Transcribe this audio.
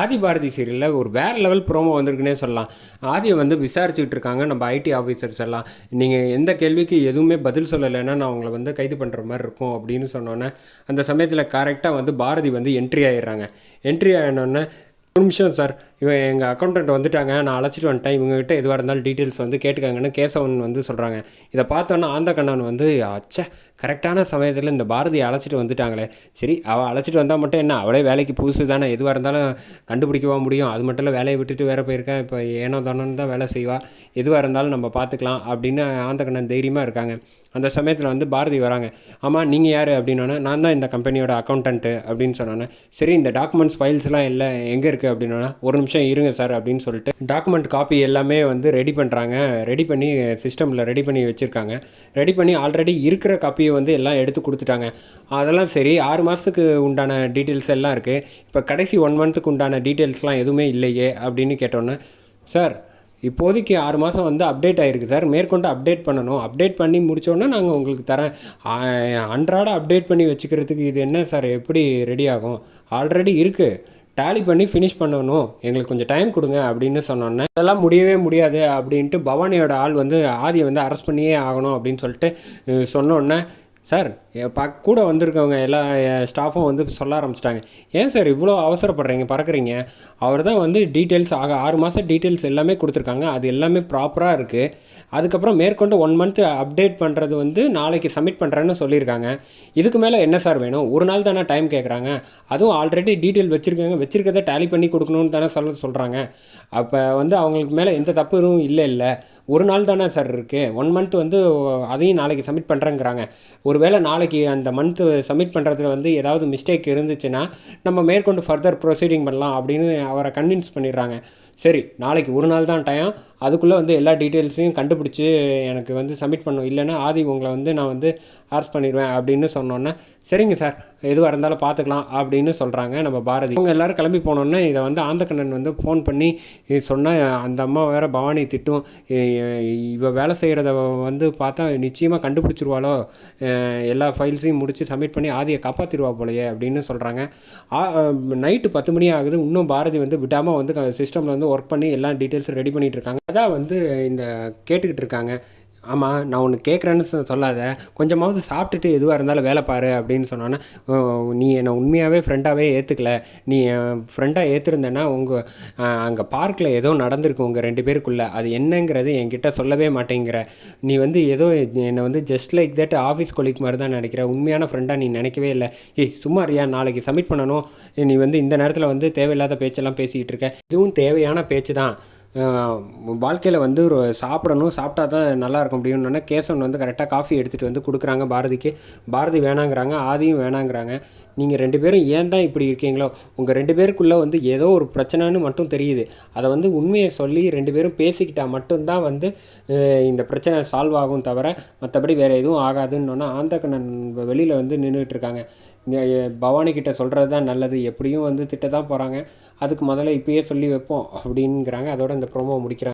ஆதி பாரதி சீரியலில் ஒரு வேறு லெவல் ப்ரோமோ வந்திருக்குன்னே சொல்லலாம். ஆதியை வந்து விசாரிச்சுக்கிட்டு இருக்காங்க நம்ம ஐடி ஆஃபீஸர்ஸ் எல்லாம். நீங்கள் எந்த கேள்விக்கு எதுவுமே பதில் சொல்லலைன்னா நான் உங்களை வந்து கைது பண்ணுற மாதிரி இருக்கும் அப்படின்னு சொன்னோன்னே அந்த சமயத்தில் கரெக்டாக வந்து பாரதி வந்து என்ட்ரி ஆகிடுறாங்க என்ட்ரி ஆகினோடனே ஒரு நிமிஷம் சார் இவன் எங்கள் அக்கௌண்டன்ட் வந்துட்டாங்க. நான் அழைச்சிட்டு வந்துட்டேன். இவங்ககிட்ட எதுவாக இருந்தாலும் டீட்டெயில்ஸ் வந்து கேட்டுக்காங்கன்னு கேசவன் வந்து சொல்கிறாங்க இதை பார்த்தோன்னா ஆந்த கண்ணன் வந்து அச்சா கரெக்டான சமயத்தில் இந்த பாரதியை அழைச்சிட்டு வந்துட்டாங்களே. சரி அவள் அழைச்சிட்டு வந்தால் மட்டும் என்ன? அவளே வேலைக்கு புதுசு தானே. எதுவாக இருந்தாலும் கண்டுபிடிக்கவா முடியும்? அது மட்டும் இல்லை வேலையை விட்டுட்டு வேறு போயிருக்கேன் இப்போ ஏனோ தானோன்னு தான் வேலை செய்வா. எதுவாக இருந்தாலும் நம்ம பார்த்துக்கலாம் அப்படின்னு ஆந்த கண்ணன் தைரியமாக இருக்காங்க. அந்த சமயத்தில் வந்து பாரதி வராங்க. ஆமாம் நீங்கள் யார் அப்படின்னோன்னே நான் தான் இந்த கம்பெனியோட அக்கௌண்டன்ட்டு அப்படின்னு சொன்னோன்னே. சரி இந்த டாக்குமெண்ட்ஸ் ஃபைல்ஸ்லாம் இல்லை எங்கே இருக்குது அப்படின்னோன்னா ஒரு நிமிஷம் இருங்க சார் அப்படின்னு சொல்லிட்டு டாக்குமெண்ட் காப்பி எல்லாமே வந்து ரெடி பண்ணுறாங்க ரெடி பண்ணி சிஸ்டமில் ரெடி பண்ணி வச்சுருக்காங்க. ரெடி பண்ணி ஆல்ரெடி இருக்கிற காப்பியை வந்து எல்லாம் எடுத்து கொடுத்துட்டாங்க. அதெல்லாம் சரி ஆறு மாதத்துக்கு உண்டான டீட்டெயில்ஸ் எல்லாம் இருக்குது இப்போ கடைசி ஒன் மந்த்துக்கு உண்டான டீட்டெயில்ஸ்லாம் எதுவுமே இல்லையே அப்படின்னு கேட்டோன்னே சார் இப்போதைக்கு ஆறு மாதம் வந்து அப்டேட் ஆகிருக்கு சார். மேற்கொண்டு அப்டேட் பண்ணணும். அப்டேட் பண்ணி முடித்தோன்னே நாங்கள் உங்களுக்கு தரேன். அன்றாட அப்டேட் பண்ணி வச்சுக்கிறதுக்கு இது என்ன சார்? எப்படி ரெடி ஆகும்? ஆல்ரெடி இருக்குது டேலி பண்ணி ஃபினிஷ் பண்ணணும். எங்களுக்கு கொஞ்சம் டைம் கொடுங்க அப்படின்னு சொன்னோன்னே அதெல்லாம் முடியவே முடியாது அப்படின்ட்டு பவானியோட ஆள் வந்து ஆதியை வந்து அரெஸ்ட் பண்ணியே ஆகணும் அப்படின்னு சொல்லிட்டு சொன்னோன்னே சார் ப கூட வந்திருக்கவங்க எல்லா ஸ்டாஃபும் வந்து சொல்ல ஆரம்பிச்சிட்டாங்க. ஏன் சார் இவ்வளோ அவசரப்படுறீங்க பறக்குறீங்க? அவர் தான் வந்து டீட்டெயில்ஸ் ஆக ஆறு மாதம் டீட்டெயில்ஸ் எல்லாமே கொடுத்துருக்காங்க. அது எல்லாமே ப்ராப்பராக இருக்குது அதுக்கப்புறம் மேற்கொண்டு ஒன் மந்த் அப்டேட் பண்ணுறது வந்து நாளைக்கு சப்மிட் பண்ணுறேன்னு சொல்லியிருக்காங்க. இதுக்கு மேலே என்ன சார் வேணும்? ஒரு நாள் தானே டைம் கேட்குறாங்க அதுவும் ஆல்ரெடி டீட்டெயில் வச்சுருக்காங்க. வச்சுருக்கதை டேலி பண்ணி கொடுக்கணும்னு தானே சொல்ல சொல்கிறாங்க அப்போ வந்து அவங்களுக்கு மேலே எந்த தப்பு எதுவும் இல்லை இல்லை. ஒரு நாள் தானே சார் இருக்குது ஒன் மந்த் வந்து அதையும் நாளைக்கு சப்மிட் பண்ணுறேங்கிறாங்க ஒருவேளை நாளைக்கு அந்த மந்த்து சப்மிட் பண்ணுறதுல வந்து ஏதாவது மிஸ்டேக் இருந்துச்சுன்னா நம்ம மேற்கொண்டு ஃபர்தர் ப்ரொசீடிங் பண்ணலாம் அப்படின்னு அவரை கன்வின்ஸ் பண்ணிடுறாங்க. சரி நாளைக்கு ஒரு நாள் தான் டைம் அதுக்குள்ளே வந்து எல்லா டீட்டெயில்ஸையும் கண்டுபிடிச்சி எனக்கு வந்து சப்மிட் பண்ணும் இல்லைன்னா ஆதி உங்களை வந்து நான் வந்து ஆர்ஸ் பண்ணிடுவேன் அப்படின்னு சொன்னோன்னே சரிங்க சார் எதுவாக இருந்தாலும் பார்த்துக்கலாம் அப்படின்னு சொல்கிறாங்க நம்ம பாரதி. அவங்க எல்லாரும் கிளம்பி போனோன்னே இதை வந்து ஆந்தக்கண்ணன் வந்து ஃபோன் பண்ணி சொன்னால் அந்த அம்மா வேறு பவானி திட்டும். இவள் இவ வேலை செய்கிறத வந்து பார்த்தா நிச்சயமாக கண்டுபிடிச்சிருவாளோ? எல்லா ஃபைல்ஸையும் முடித்து சப்மிட் பண்ணி ஆதியை காப்பாற்றிடுவா போலையே அப்படின்னு சொல்கிறாங்க நைட்டு பத்து மணி ஆகுது. இன்னும் பாரதி வந்து விடாமல் வந்து சிஸ்டமில் வந்து ஒர்க் பண்ணி எல்லா டீட்டெயில்ஸும் ரெடி பண்ணிகிட்டு இருக்காங்க. அதான் வந்து இந்த கேட்டுக்கிட்டு இருக்காங்க. ஆமாம் நான் ஒன்று கேட்குறேன்னு சொல்லாத. கொஞ்சமாவது சாப்பிட்டுட்டு எதுவாக இருந்தாலும் வேலை பாரு அப்படின்னு சொன்னோன்னா நீ என்னை உண்மையாகவே ஃப்ரெண்டாகவே ஏற்றுக்கல நீ என் ஃப்ரெண்டாக ஏற்றுருந்தேன்னா உங்கள் அங்கே பார்க்கில் ஏதோ நடந்திருக்கு உங்கள் ரெண்டு பேருக்குள்ளே. அது என்னங்கிறது என்கிட்ட சொல்லவே மாட்டேங்கிற. நீ வந்து ஏதோ என்னை வந்து just like that office colleague மாதிரி தான் நினைக்கிற. உண்மையான ஃப்ரெண்டாக நீ நினைக்கவே இல்லை. ஏய் சும்மா ரியா நாளைக்கு சப்மிட் பண்ணணும். நீ வந்து இந்த நேரத்தில் வந்து தேவையில்லாத பேச்செல்லாம் பேசிக்கிட்டு இருக்க. இதுவும் தேவையான பேச்சு தான் வாழ்க்கையில் வந்து ஒரு சாப்பிடணும் சாப்பிட்டா தான் நல்லா இருக்க முடியும்னு கேசவன் வந்து கரெக்டாக காஃபி எடுத்துகிட்டு வந்து கொடுக்குறாங்க பாரதிக்கு. பாரதி வேணாங்கிறாங்க ஆதியும் வேணாங்கிறாங்க. நீங்கள் ரெண்டு பேரும் ஏன் தான் இப்படி இருக்கீங்களோ உங்கள் ரெண்டு பேருக்குள்ளே வந்து ஏதோ ஒரு பிரச்சனைன்னு மட்டும் தெரியுது. அதை வந்து உண்மையை சொல்லி ரெண்டு பேரும் பேசிக்கிட்டால் மட்டும்தான் வந்து இந்த பிரச்சனை சால்வ் ஆகும் தவிர மற்றபடி வேறு எதுவும் ஆகாதுன்னு ஆந்தகண்ணன் வெளியில் வந்து நின்றுட்டு இருக்காங்க. பவானி கிட்ட சொல்கிறது தான் நல்லது. எப்படியும் வந்து திட்ட தான் போகிறாங்க அதுக்கு முதல்ல இப்பயே சொல்லி வைப்போம் அப்படிங்கிறாங்க. அதோட இந்த ப்ரோமோ முடிக்கிறாங்க.